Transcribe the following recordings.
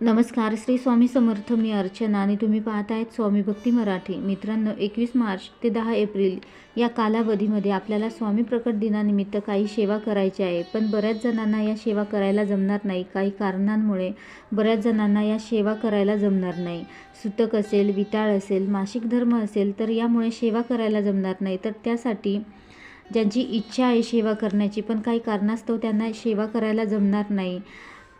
नमस्कार श्री स्वामी समर्थ मी अर्चना आणि तुम्ही पाहत आहेत स्वामी भक्ती मराठी. मित्रांनो एकवीस मार्च ते दहा एप्रिल या कालावधीमध्ये आपल्याला स्वामी प्रकट दिनानिमित्त काही सेवा करायची आहे. पण बऱ्याच जणांना या सेवा करायला जमणार नाही. काही कारणांमुळे बऱ्याच जणांना या सेवा करायला जमणार नाही. सुतक असेल विटाळ असेल मासिक धर्म असेल तर यामुळे सेवा करायला जमणार नाही. तर त्यासाठी ज्यांची इच्छा आहे सेवा करण्याची पण काही कारणास्तव त्यांना सेवा करायला जमणार नाही.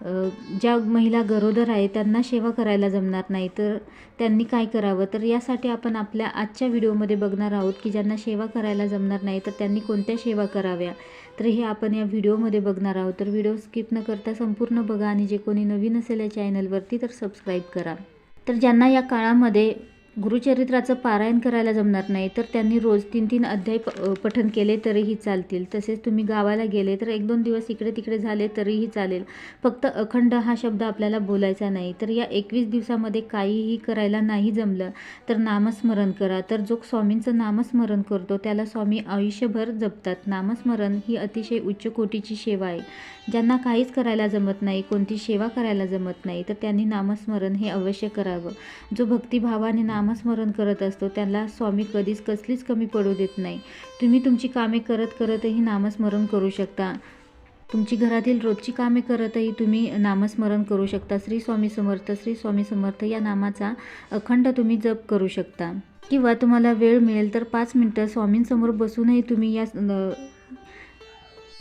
ज्या महिला गरोदर आहे त्यांना सेवा करायला जमणार नाही. तर त्यांनी काय करावं? तर यासाठी आपण आपल्या आजच्या व्हिडिओमध्ये बघणार आहोत की ज्यांना सेवा करायला जमणार नाही तर त्यांनी कोणत्या सेवा कराव्या? तर हे आपण या व्हिडिओमध्ये बघणार आहोत. तर व्हिडिओ स्किप न करता संपूर्ण बघा आणि जे कोणी नवीन असेल या चॅनलवरती तर सबस्क्राईब करा. तर ज्यांना या काळामध्ये गुरुचरित्राचं पारायण करायला जमणार नाही तर त्यांनी रोज तीन तीन अध्याय प केले तरीही चालतील. तसेच तुम्ही गावाला गेले तर एक दोन दिवस इकडे तिकडे झाले तरीही चालेल. फक्त अखंड हा शब्द आपल्याला बोलायचा नाही. तर या एकवीस दिवसामध्ये काहीही करायला नाही जमलं तर नामस्मरण करा. तर जो स्वामींचं नामस्मरण करतो त्याला स्वामी आयुष्यभर जपतात. नामस्मरण ही अतिशय उच्च कोटीची सेवा आहे. ज्यांना काहीच करायला जमत नाही कोणती सेवा करायला जमत नाही तर त्यांनी नामस्मरण हे अवश्य करावं. जो भक्तिभावाने नाम नामस्मरण करत असतो. त्याला स्वामी कधीच कसलीच कमी पडू देत नाही. तुम्ही तुमची कामे करत करतही नामस्मरण करू शकता. तुमची घरातील रोजची कामे करतही तुम्ही नामस्मरण करू शकता. श्री स्वामी समर्थ श्री स्वामी समर्थ या नामाचा अखंड तुम्ही जप करू शकता. किंवा तुम्हाला वेळ मिळेल तर पाच मिनटं स्वामींसमोर बसूनही तुम्ही या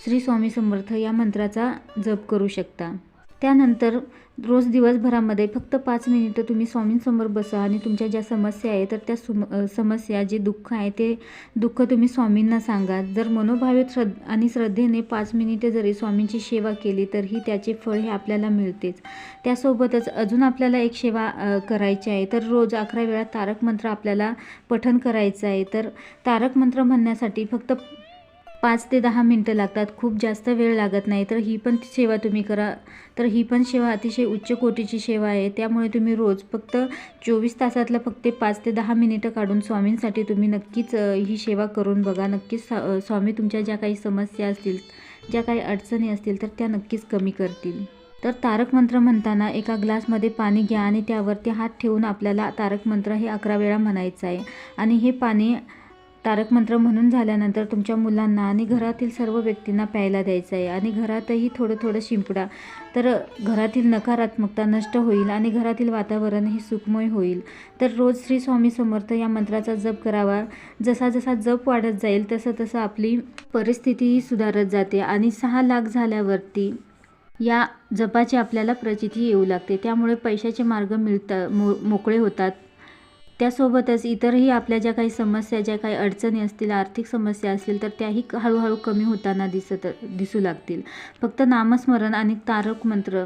श्री स्वामी समर्थ या मंत्राचा जप करू शकता. त्यानंतर रोज दिवसभरामध्ये फक्त पाच मिनिटं तुम्ही स्वामींसमोर बसा आणि तुमच्या ज्या समस्या आहे तर त्या सुम समस्या जे दुःख आहे ते दुःख तुम्ही स्वामींना सांगा. जर मनोभावे श्रद्ध आणि श्रद्धेने पाच मिनिटे जरी स्वामींची सेवा केली तरीही त्याचे फळ हे आपल्याला मिळतेच. त्यासोबतच अजून आपल्याला एक सेवा करायची आहे तर रोज अकरा वेळा तारक मंत्र आपल्याला पठण करायचं आहे. तर तारक मंत्र म्हणण्यासाठी फक्त पाच ते दहा मिनटं लागतात. खूप जास्त वेळ लागत नाही. तर ही पण सेवा तुम्ही करा. तर ही पण सेवा अतिशय उच्च कोटीची सेवा आहे. त्यामुळे तुम्ही रोज फक्त चोवीस तासातलं फक्त पाच ते दहा मिनिटं काढून स्वामींसाठी तुम्ही नक्कीच ही सेवा करून बघा. नक्कीच सा- स्वामी तुमच्या ज्या काही समस्या असतील ज्या काही अडचणी असतील तर त्या नक्कीच कमी करतील. तर तारक मंत्र म्हणताना एका ग्लासमध्ये पाणी घ्या आणि त्यावरती हात ठेवून आपल्याला तारक मंत्र हे अकरा वेळा म्हणायचं आहे. आणि हे पाणी तारक मंत्र म्हणून झाल्यानंतर तुमच्या मुलांना आणि घरातील सर्व व्यक्तींना प्यायला द्यायचं आहे आणि घरातही थोडं थोडं शिंपडा. तर घरातील नकारात्मकता नष्ट होईल आणि घरातील वातावरणही सुखमय होईल. तर रोज श्री स्वामी समर्थ या मंत्राचा जप करावा. जसा जसा जप वाढत जाईल तसं तसं आपली परिस्थितीही सुधारत जाते आणि सहा लाख झाल्यावरती या जपाची आपल्याला प्रचिती येऊ लागते. त्यामुळे पैशाचे मार्ग मिळतात मो मोकळे होतात. त्यासोबतच इतरही आपल्या ज्या काही समस्या ज्या काही अडचणी असतील आर्थिक समस्या असतील तर त्याही हळूहळू कमी होताना दिसत दिसू लागतील. फक्त नामस्मरण आणि तारक मंत्र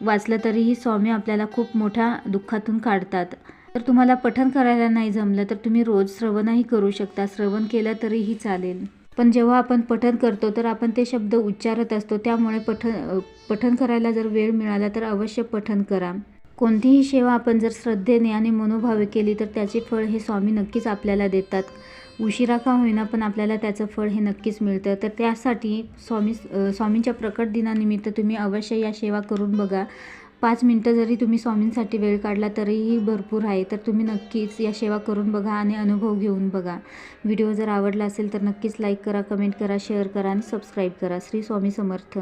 वाचलं तरीही स्वामी आपल्याला खूप मोठ्या दुःखातून काढतात. तर तुम्हाला पठण करायला नाही जमलं तर तुम्ही रोज श्रवणही करू शकता. श्रवण केलं तरीही चालेल. पण जेव्हा आपण पठण करतो तर आपण ते शब्द उच्चारत असतो. त्यामुळे पठण पठन पठण करायला जर वेळ मिळाला तर अवश्य पठण करा. कोणतीही सेवा आपण जर श्रद्धेने आणि मनोभावे केली तर त्याचे फळ हे स्वामी नक्कीच आपल्याला देतात. उशिरा का होईना पण आपल्याला त्याचं फळ हे नक्कीच मिळतं. तर त्यासाठी स्वामी स्वामींच्या प्रकट दिनानिमित्त तुम्ही अवश्य या सेवा करून बघा. पाच मिनटं जरी तुम्ही स्वामींसाठी वेळ काढला तरीही भरपूर आहे. तर तुम्ही नक्कीच या सेवा करून बघा आणि अनुभव घेऊन बघा. व्हिडिओ जर आवडला असेल तर नक्कीच लाईक करा कमेंट करा शेअर करा आणि सबस्क्राईब करा. श्री स्वामी समर्थ.